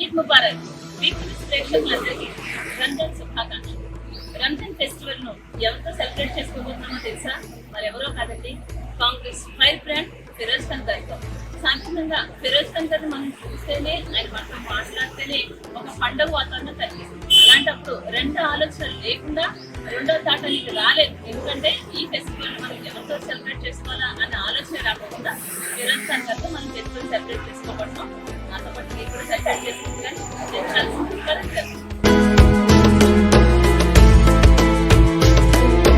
Eid Mubarak week ప్రేక్షకులందరికీ రంజాన్ శుభాకాంక్షలు. రంజాన్ ఫెస్టివల్ను ఎవరితో సెలబ్రేట్ చేసుకోబోతున్నామో తెలుసా? మరి ఎవరో కాదండి కాంగ్రెస్ ఫైర్ బ్రాండ్ ఫిరోజ్ ఖాన్ గారితో. సాధారణంగా ఫిరోజ్ ఖాన్ గారిని మనం చూస్తేనే ఆయన మనతో మాట్లాడితేనే ఒక పండగ వాతావరణం కనిపిస్తుంది. అలాంటప్పుడు రెండు ఆలోచనలు లేకుండా రెండో తాటానికి రాలేదు. ఎందుకంటే ఈ ఫెస్టివల్ మనం ఎవరితో సెలబ్రేట్ చేసుకోవాలా అనే ఆలోచన రాకుండా ఫిరోజ్ ఖాన్ గారితో మనం ఫెస్టివల్ సెలబ్రేట్ చేసుకోబడతాం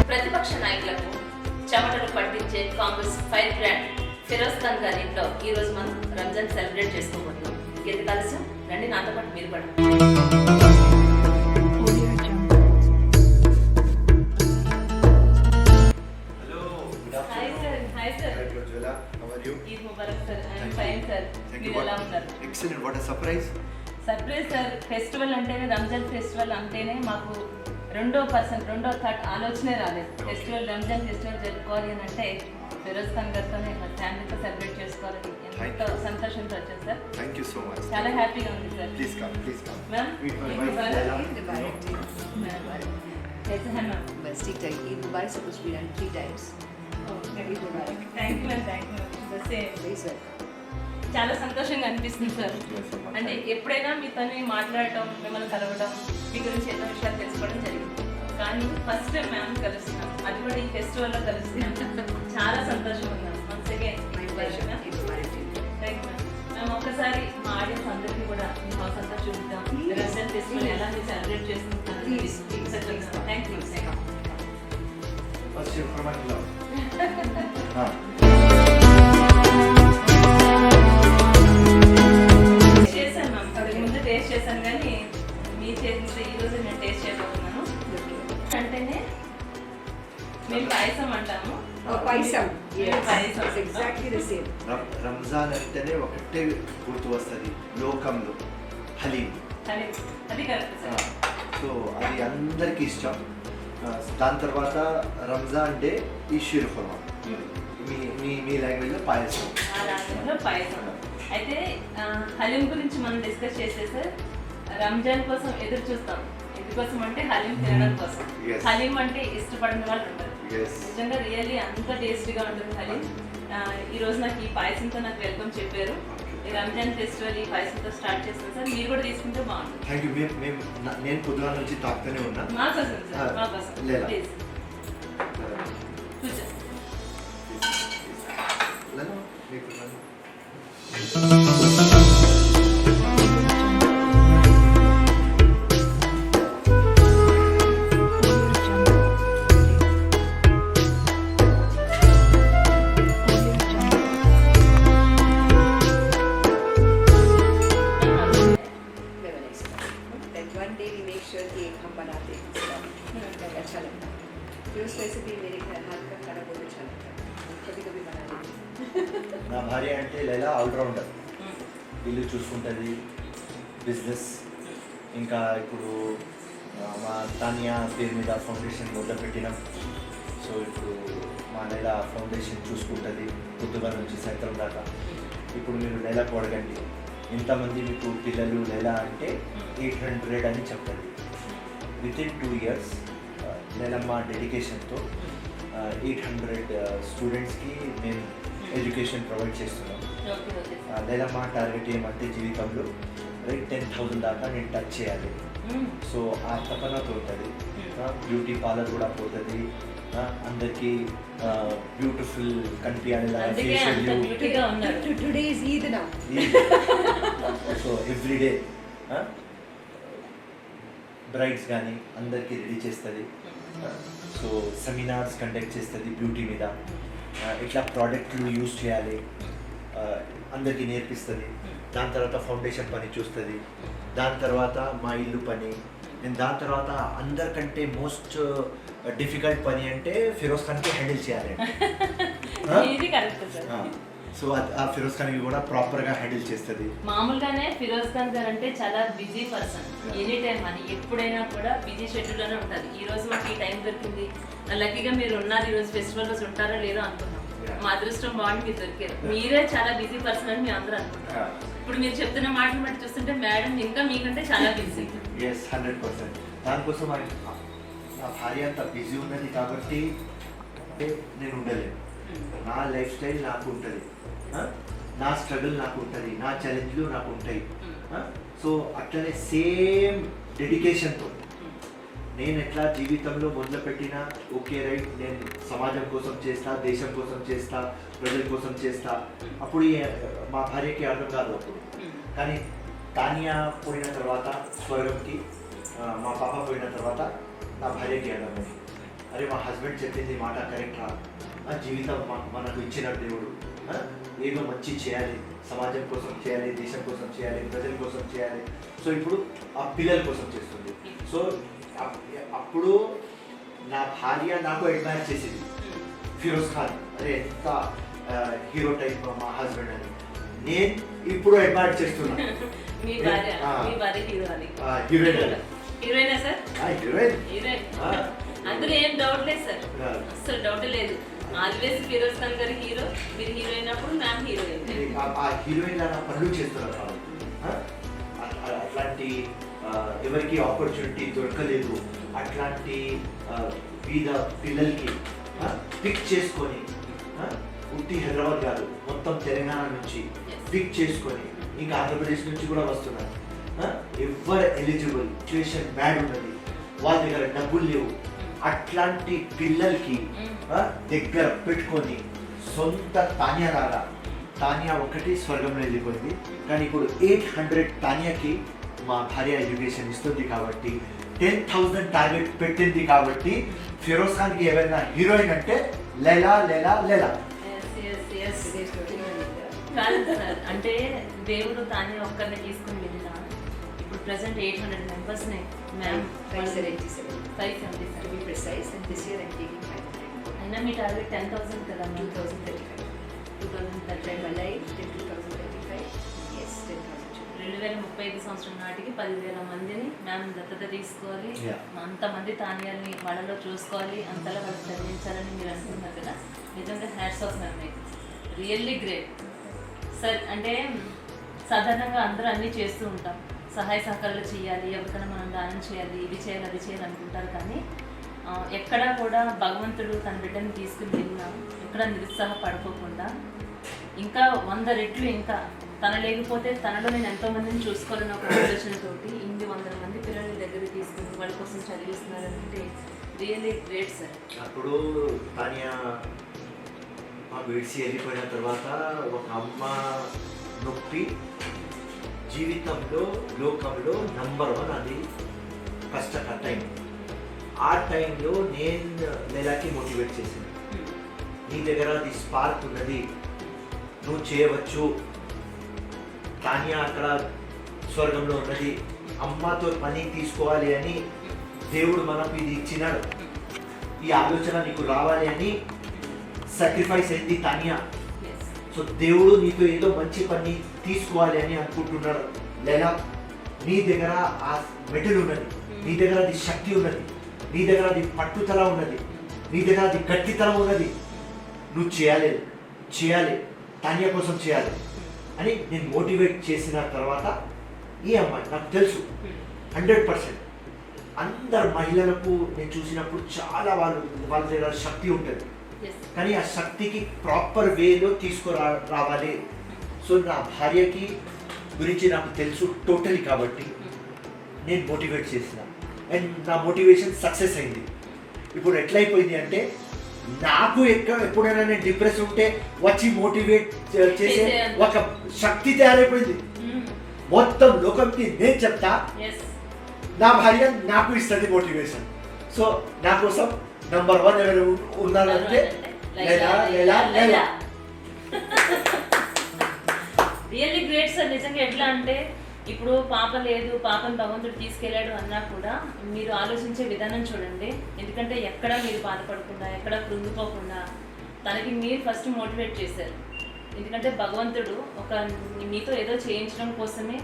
ప్రతిపక్ష నాయకులకు చెమటలు పట్టించే కాంగ్రెస్ ఫైర్ బ్రాండ్ ఫిరోజ్ ఖాన్ గారి ఇంట్లో ఈ రోజు మనం రంజాన్ సెలబ్రేట్ చేసుకోబోతున్నాం. ఇంకెందుకు కలిసి రండి నాతో పాటు మీరు కూడా. ఫైన్ సార్ మీరు ఎలా ఉన్నారు excellent what surprise surprise sir festival అంటేనే రంజాన్ ఫెస్టివల్ అంటేనే మాకు రెండో పర్సన్ రెండో థర్డ్ ఆలోచనే రాలేదు ఫెస్టివల్ రంజాన్ ఫెస్టివల్ జరుపుకోవాలి అని అంటే ఫిరోజ్ ఖాన్ గారితోనే మా ఫ్యామిలీతో సెలబ్రేట్ చేసుకోవాలని ఎంతో సంతోషంతో వచ్చాను sir thank you so much చాలా హ్యాపీగా ఉంది sir please come please come ma'am bus tea time ఈ Dubai suppose be run three times thank you thank you the same please welcome చాలా సంతోషంగా అనిపిస్తుంది సార్. అంటే ఎప్పుడైనా మీతో మాట్లాడటం మిమ్మల్ని కలవడం మీ గురించి ఎన్నో విషయాలు తెలుసుకోవడం జరిగింది. కానీ ఫస్ట్ టైం మ్యామ్ కలుస్తున్నాం. అది కూడా ఈ ఫెస్టివల్లో కలుస్తున్నాం. చాలా సంతోషం ఉన్నాం వన్స్ అగైన్ మేము ఒక్కసారి మా ఆడియన్స్ అందరికీ కూడా మీ హౌస్ అంతా చూద్దాం రంజాన్ ఫెస్టివల్ ఎలా మీరు celebrate please. Thank you First, Ramzan అంటేనే ఒకటే గుర్తు వస్తుంది లోకంలో. హలీం. సో అది అందరికీ ఇష్టం. దాని తర్వాత రంజాన్ డే ఈ షీర్ ఖుర్మా. మీ మీ మీ లాంగ్వేజ్లో పాయసం. అయితే హలీం గురించి మనం డిస్కస్ చేసే సార్ రంజాన్ కోసం ఎదురు చూస్తాం. ఎందుకోసం అంటే హలీం తినడం కోసం. హలీం అంటే ఇష్టపడిన వాళ్ళు ఉంటారు. నిజంగా రియల్లీ అంత టేస్టీగా ఉంటుంది హలీం ఆ, ఈ రోజు నాకు ఈ పాయసంతో నాకు వెల్కమ్ చెప్పారు. రంజాన్ ఫెస్టివల్ ఈ పాయసంతో స్టార్ట్ చేస్తాను సార్. మీరు కూడా తీసుకుంటే బాగుంటుంది. థ్యాంక్ యూ మేము నేను పొద్దున నుంచి ఉన్నా. మా కోసం సార్ మా కోసం. బిజినెస్. ఇంకా ఇప్పుడు మా తానియా పేరు మీద ఫౌండేషన్ మొదలు పెట్టినాం. సో ఇప్పుడు మా నెల ఫౌండేషన్ చూసుకుంటుంది పొద్దుగా నుంచి సాయంత్రం దాకా. ఇప్పుడు మీరు నెలకు అడగండి ఎంతమంది మీకు పిల్లలు నెల అంటే ఎయిట్ హండ్రెడ్ అని చెప్తుంది విత్ ఇన్ టూ ఇయర్స్ నెలమ్మ డెడికేషన్తో ఎయిట్ హండ్రెడ్ స్టూడెంట్స్కి మేము ఎడ్యుకేషన్ ప్రొవైడ్ చేస్తున్నాం. నెలమ్మ టార్గెట్ ఏమంటే జీవితంలో రైట్ టెన్ థౌసండ్ దాకా నేను టచ్ చేయాలి. సో ఆ తపనతో ఉంటుంది బ్యూటీ పార్లర్ కూడా పోతుంది. అందరికీ బ్యూటిఫుల్ కనిపించాలి. సో ఎవ్రీడే బ్రైడ్స్ కానీ అందరికీ రెడీ చేస్తుంది. సో సెమినార్స్ కండక్ట్ చేస్తుంది బ్యూటీ మీద. ఆ, ఎట్లా ప్రోడక్ట్లు యూజ్ చేయాలి. అందరికీ నేర్పిస్తుంది. దాని తర్వాత ఫౌండేషన్ పని చూస్తుంది. దాని తర్వాత మా ఇల్లు పని. నేను దాని తర్వాత అందరికంటే మోస్ట్ డిఫికల్ట్ పని అంటే ఫిరోజ్ ఖాన్కి హ్యాండిల్ చేయాలి. సో ఆ- ఫిరోజ్ ఖాన్కి కూడా ప్రాపర్గా హ్యాండిల్ చేస్తుంది. మామూలుగానే ఫిరోజ్ ఖాన్ గారు అంటే చాలా బిజీ పర్సన్ ఎనీ టైం అని. ఎప్పుడైనా కూడా బిజీ షెడ్యూల్లోనే ఉంటుంది ఈ రోజు మాకు ఈ టైం దొరికింది. లక్కీగా మీరు ఉన్నారు. ఈ రోజు ఫెస్టివల్ రోజు ఉంటారో లేదో అనుకున్నాం. మా అదృష్టం బాగుంది మీరు దొరికారు మీరే చాలా బిజీ పర్సన్ అని మేము అందరూ అనుకుంటాం Yeah. ఇప్పుడు మీరు చెప్తున్న మాటలు బట్టి చూస్తుంటే మేడం ఇంకా మీకంటే చాలా బిజీ. ఎస్ హండ్రెడ్ పర్సెంట్ దానికోసం నా భార్య అంత బిజీ ఉన్నది కాబట్టి నేను ఉండలేను. నా లైఫ్ స్టైల్ నాకు ఉంటుంది? నా స్ట్రగుల్ నాకు ఉంటుంది. నా ఛాలెంజ్లు నాకు ఉంటాయి. సో అట్లనే సేమ్ డెడికేషన్తో నేను ఎట్లా జీవితంలో మొదలుపెట్టినా ఓకే రైట్. నేను సమాజం కోసం చేస్తా దేశం కోసం చేస్తా ప్రజల కోసం చేస్తా. అప్పుడు మా భార్యకి అర్థం కాదు అప్పుడు. కానీ తానియా పోయిన తర్వాత స్వరంకి మా పాప పోయిన తర్వాత నా భార్యకి అర్థమైంది. అరే మా హస్బెండ్ చెప్పింది మాట కరెక్టా ఆ జీవితం మనకు ఇచ్చిన దేవుడు. ఏదో మంచి చేయాలి. సమాజం కోసం చేయాలి దేశం కోసం చేయాలి ప్రజల కోసం చేయాలి. సో ఇప్పుడు ఆ పిల్లల కోసం చేస్తుంది. సో అప్పుడు నా భార్య నాకు అడ్మైర్ చేసింది. ఫిరోజ్ ఖాన్. అరే ఎంత హీరో టైప్ మా హస్బెండ్ అని. నేను ఇప్పుడు అడ్మైర్ చేస్తున్నా. మీ భార్య ఆ. మీ భార్య హీరో అది ఆ, హీరోయిన్ హీరోయినా సార్? ఆ, హీరోయిన్ హీరోయిన్ ఆ. అందులో ఏం డౌట్ లేదు సార్. అసలు డౌట్ లేదు. ఆల్వేస్ ఫిరోజ్ ఖాన్ గారి హీరో మీరు మ్యామ్ హీరోయిన్ ఆ- ఆ హీరోయిన్ పనులు చేస్తున్నారు అట్లాంటి ఎవరికి ఆపర్చునిటీ దొరకలేదు. అట్లాంటి వీధ బీద పిల్లలకి పిక్ చేసుకొని ఉట్టి హైదరాబాద్ కాదు మొత్తం తెలంగాణ నుంచి పిక్ చేసుకొని ఇంకా ఆంధ్రప్రదేశ్ నుంచి కూడా వస్తున్నారు. ఎవరు ఎలిజిబుల్ సిచ్యువేషన్ బ్యాడ్ ఉన్నది. వాళ్ళ దగ్గర డబ్బులు లేవు. అట్లాంటి పిల్లలకి దగ్గర పెట్టుకొని సొంత తానియా లాగా తానియా ఒకటి స్వర్గంలో వెళ్ళిపోయింది. కానీ ఇప్పుడు ఎయిట్ హండ్రెడ్ తానియాకి మా భార్య ఎడ్యుకేషన్ ఇస్తుంది కాబట్టి టెన్ థౌజండ్ టార్గెట్ పెట్టింది కాబట్టి ఫిరోజ్ ఖాన్కి ఏమైనా హీరోయిన్ అంటే లెలా లెలా లెలా అంటే దేవుడు తానే ఒక్కరిని తీసుకుని వెళ్ళిన ఇప్పుడు ప్రెసెంట్ ఎయిట్ హండ్రెడ్ మెంబర్స్ని ma'am. Five seventy seven I'm taking five hundred. అయినా మీ టార్గెట్ టెన్ థౌసండ్ కదా. Two thousand thirty alive till two thousand thirty-five. రెండు వేల ముప్పై ఐదు సంవత్సరం నాటికి పదివేల మందిని మ్యామ్ దత్తత తీసుకోవాలి. అంతమంది తానియాల్ని వాళ్ళలో చూసుకోవాలి. అంతలా వాళ్ళు చదివించాలని మీరు అనుకున్నారు కదా. నిజంగా హ్యాట్స్ ఆఫ్ మ్యామ్ మీకు. రియల్లీ గ్రేట్ సార్ అంటే సాధారణంగా అందరూ అన్నీ చేస్తూ ఉంటాం. సహాయ సహకారాలు చేయాలి ఎవరికైనా మనం దానం చేయాలి ఇది చేయాలి అది చేయాలి అనుకుంటారు కానీ ఎక్కడా కూడా భగవంతుడు తన బిడ్డని తీసుకుని వెళ్ళినా ఎక్కడా నిరుత్సాహపడుకోకుండా ఇంకా వంద రెట్లు ఇంకా తన లేకపోతే తనలో నేను ఎంతో మందిని చూసుకోవాలని ఒక ఆలోచనతోటి ఇన్ని వందల మంది పిల్లల్ని దగ్గరికి తీసుకుని వాళ్ళ కోసం చదివిస్తున్నారంటే రియల్లీ గ్రేట్ సార్. అప్పుడు తానియా మా విడిచి వెళ్ళిపోయిన తర్వాత ఒక అమ్మ నొప్పి జీవితంలో లోకంలో నంబర్ వన్ అది కష్ట టైం ఆ టైంలో నేను నెలకి మోటివేట్ చేసింది నీ దగ్గర అది స్పార్క్ ఉన్నది. నువ్వు చేయవచ్చు. తానియా అక్కడ స్వర్గంలో ఉన్నది అమ్మతో పని తీసుకోవాలి అని దేవుడు మనకు ఇది ఇచ్చినాడు. ఈ ఆలోచన నీకు రావాలి అని సాక్రిఫైస్ అయింది తానియా. సో దేవుడు నీతో ఏదో మంచి పని తీసుకోవాలి అని అనుకుంటున్నాడు. లేదా నీ దగ్గర ఆ మెటల్ ఉన్నది నీ దగ్గర అది శక్తి ఉన్నది నీ దగ్గర అది పట్టుదల ఉన్నది నీ దగ్గర అది గట్టితనం ఉన్నది. నువ్వు చేయాలి చేయాలి. తానియా కోసం చేయాలి అని నేను మోటివేట్ చేసిన తర్వాత ఈ అమ్మాయి నాకు తెలుసు హండ్రెడ్ పర్సెంట్. అందరు మహిళలకు నేను చూసినప్పుడు చాలా వాళ్ళు వాళ్ళ దగ్గర శక్తి ఉంటుంది. కానీ ఆ శక్తికి ప్రాపర్ వేలో తీసుకురా రావాలి. సో నా భార్యకి గురించి నాకు తెలుసు టోటలీ కాబట్టి నేను మోటివేట్ చేసిన. అండ్ నా మోటివేషన్ సక్సెస్ అయింది. ఇప్పుడు ఎట్లయిపోయింది అంటే నాకు ఎక్కడ ఎప్పుడైనా నేను డిప్రెస్ ఉంటే వచ్చి మోటివేట్ చేసే. ఒక శక్తి తయారైపోయింది. మొత్తం లోకంకి నేను చెప్తా నా భార్య నాకు ఇస్తుంది మోటివేషన్ సో నా కోసం నంబర్ వన్ ఎవరు ఉన్నారంటే లేదా లేదా లేదా రియల్లీ గ్రేట్ సార్ నిజంగా ఎట్లా అంటే ఇప్పుడు పాప లేదు పాపను భగవంతుడు తీసుకెళ్ళాడు అన్నా కూడా మీరు ఆలోచించే విధానం చూడండి. ఎందుకంటే ఎక్కడ మీరు బాధపడకుండా ఎక్కడ కృంగిపోకుండా తనకి మీరు ఫస్ట్ మోటివేట్ చేశారు. ఎందుకంటే భగవంతుడు ఒక మీతో ఏదో చేయించడం కోసమే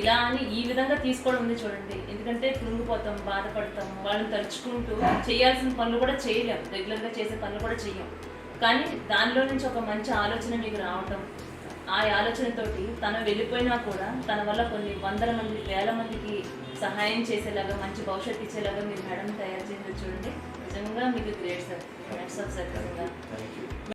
ఇలా అని ఈ విధంగా తీసుకోవడం ఉంది చూడండి. ఎందుకంటే కృంగిపోతాం బాధపడతాం వాళ్ళని తలుచుకుంటూ చేయాల్సిన పనులు కూడా చేయలేం. రెగ్యులర్గా చేసే పనులు కూడా చేయం కానీ దానిలో నుంచి ఒక మంచి ఆలోచన మీకు రావటం ఆ ఆలోచనతోటి తను వెళ్ళిపోయినా కూడా తన వల్ల కొన్ని వందల మంది వేల మందికి సహాయం చేసేలాగా మంచి భవిష్యత్తు ఇచ్చేలాగా మీరు మేడం తయారు చేసి చూడండి. నిజంగా మీకు great sir. Great off sir thank you